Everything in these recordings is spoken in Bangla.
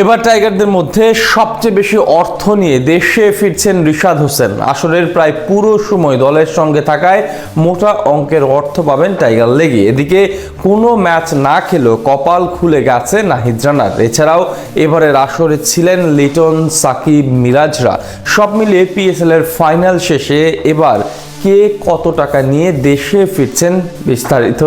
এবার টাইগারদের মধ্যে সবচেয়ে বেশি অর্থ নিয়ে দেশে ফিরছেন রিশাদ হোসেন। আসরের প্রায় পুরো সময় দলের সঙ্গে থাকায় মোটা অঙ্কের অর্থ পাবেন টাইগার লেগে। এদিকে কোনো ম্যাচ না খেলেও কপাল খুলে গেছে নাহিদ রানার। এছাড়াও এবারের আসরে ছিলেন লিটন সাকিব মিরাজরা। সব মিলিয়ে পিএসএল এর ফাইনাল শেষে এবার কে কত টাকা নিয়ে দেশে ফিরছেন বিস্তারিত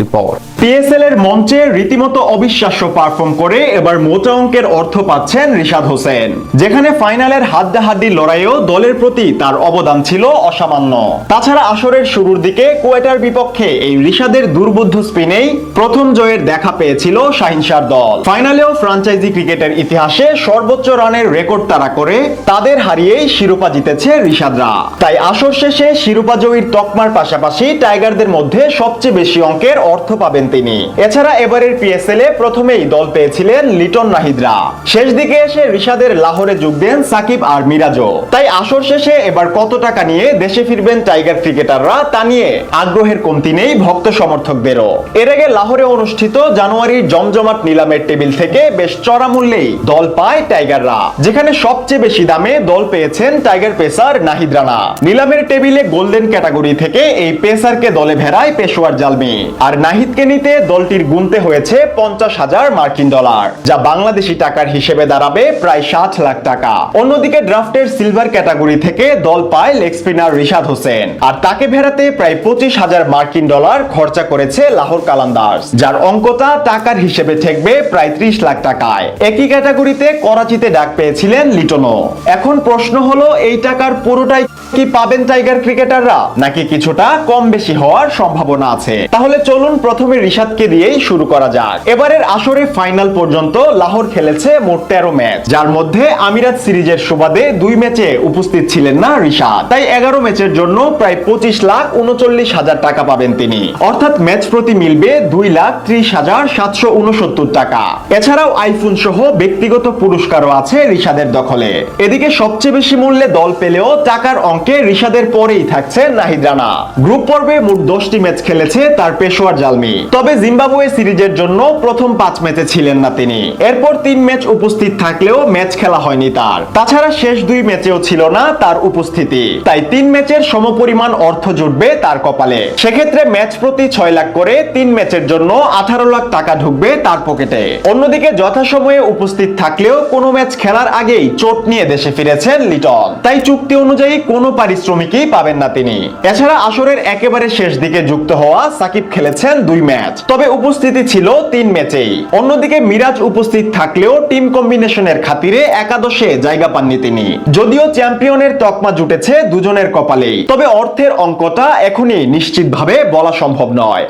রিপোর্ট পিএসএল এর মঞ্চে রীতিমতো অবিশ্বাস্য পারফর্ম করে এবার মোটা অঙ্কের অর্থ পাচ্ছেন রিশাদ হোসেন। যেখানে ফাইনালের হাড্ডাহাড্ডি লড়াইয়েও দলের প্রতি তার অবদান ছিল অসামান্য। তাছাড়া আসরের শুরুর দিকে কুয়েটার বিপক্ষে এই রিশাদের দুর্বুদ্ধ স্পিনেই প্রথম জয়ের দেখা পেয়েছিল শাহিনশার দল। ফাইনালেও ফ্রাঞ্চাইজি ক্রিকেটের ইতিহাসে সর্বোচ্চ রানের রেকর্ড তারা করে তাদের হারিয়েই শিরোপা জিতেছে রিশাদরা। তাই আসর শেষে শিরোপা জয়ীর তকমার পাশাপাশি টাইগারদের মধ্যে সবচেয়ে বেশি অঙ্কের অর্থ পাবেন তিনি। এছাড়া এবারের পিএসএল এ প্রথমেই দল পেয়েছিলেন লিটন নাহিদরা। শেষ দিকে এসে রিশাদের লাহোরে যোগ দেন সাকিব আর মিরাজও। তাই আসর শেষে এবার কত টাকা নিয়ে দেশে ফিরবেন টাইগার ক্রিকেটাররা তা নিয়ে আগ্রহের কমতি নেই ভক্ত সমর্থকদেরও। এর আগে লাহোরে অনুষ্ঠিত জানুয়ারির জমজমাট নিলামের টেবিল থেকে বেশ চড়া মূল্যেই দল পায় টাইগাররা, যেখানে সবচেয়ে বেশি দামে দল পেয়েছেন টাইগার পেসার নাহিদ রানা। নিলামের টেবিলে গোল্ডেন ক্যাটাগরি থেকে এই পেসারকে দলে ভেড়ায় পেশোয়ার জালমি। আর নাহিদকে নিতে দলটির গুনতে হয়েছে পঞ্চাশ হাজার মার্কিন ডলার, যা বাংলাদেশি টাকার হিসেবে দাঁড়াবে প্রায় ষাট লাখ টাকা। অন্যদিকে ড্রাফটের সিলভার ক্যাটাগরি থেকে দল পায় লেগ স্পিনার রিশাদ হোসেন। আর তাকে ভেড়াতে প্রায় পঁচিশ হাজার মার্কিন ডলার খরচা করেছে লাহোর কালান্দার্স, যার অঙ্কটা টাকার হিসেবে ঠেকবে প্রায় ত্রিশ লাখ টাকায়। একই ক্যাটাগরিতে করাচিতে ডাক পেয়েছিলেন লিটনও। এখন প্রশ্ন হলো, এই টাকার পুরোটাই কি পাবেন টাইগার ক্রিকেটাররা, নাকি কিছুটা কম বেশি হওয়ার সম্ভাবনা আছে? তাহলে চলুন প্রথমে রিশাদকে দিয়েই শুরু করা যাক। এবারের আসরে ফাইনাল পর্যন্ত লাহোর খেলেছে মোট তেরো ম্যাচ। যার মধ্যে আমিরাত সিরিজের সুবাদে দুই ম্যাচে উপস্থিত ছিলেন না রিশাদ। তাই এগারো ম্যাচের জন্য প্রায় পঁচিশ লাখ উনচল্লিশ হাজার টাকা পাবেন তিনি। অর্থাৎ ম্যাচ প্রতি মিলবে দুই লাখ ত্রিশ হাজার সাতশো উনসত্তর টাকা। এছাড়াও আইফোন সহ ব্যক্তিগত পুরস্কারও আছে রিশাদের দখলে। এদিকে সবচেয়ে বেশি মূল্যে দল পেলেও টাকার অঙ্কে রিশাদের পরেই থাকছে নাহিদ রানা। গ্রুপ পর্বে মোট দশটি ম্যাচ খেলেছে তার পেশোয়ার জালমি। তবে জিম্বাবুয়ে সিরিজের জন্য প্রথম পাঁচ ম্যাচে ছিলেন না তিনি। এরপর তিন ম্যাচ উপস্থিত থাকলেও ম্যাচ খেলা হয়নি তার। তাছাড়া শেষ দুই ম্যাচেও ছিল না তার উপস্থিতি। তাই তিন ম্যাচের সমপরিমাণ অর্থ জুটবে তার কপালে। সেক্ষেত্রে ম্যাচ প্রতি ছয় লাখ করে তিন ম্যাচের জন্য আঠারো লাখ টাকা ঢুকবে তার পকেটে। অন্যদিকে যথাসময়ে উপস্থিত থাকলেও কোনো ম্যাচ খেলার আগেই চোট নিয়ে দেশে ফিরেছেন লিটন। তাই চুক্তি অনুযায়ী কোনো পারিশ্রমিকই পাবেন না তিনি। এছাড়া আসরের একেবারে শেষ দিকে যুক্ত হওয়া সাকিব খেলেছেন দুই ম্যাচ। তবে উপস্থিতি ছিল তিন ম্যাচেই। অন্যদিকে মিরাজ উপস্থিত থাকলেও টিম কম্বিনেশনের খাতিরে একাদশে জায়গা পাননি তিনি। যদিও চ্যাম্পিয়নের তকমা জুটেছে দুজনের কপালেই। তবে অর্থের অঙ্কটা এখনই নিশ্চিতভাবে বলা সম্ভব নয়।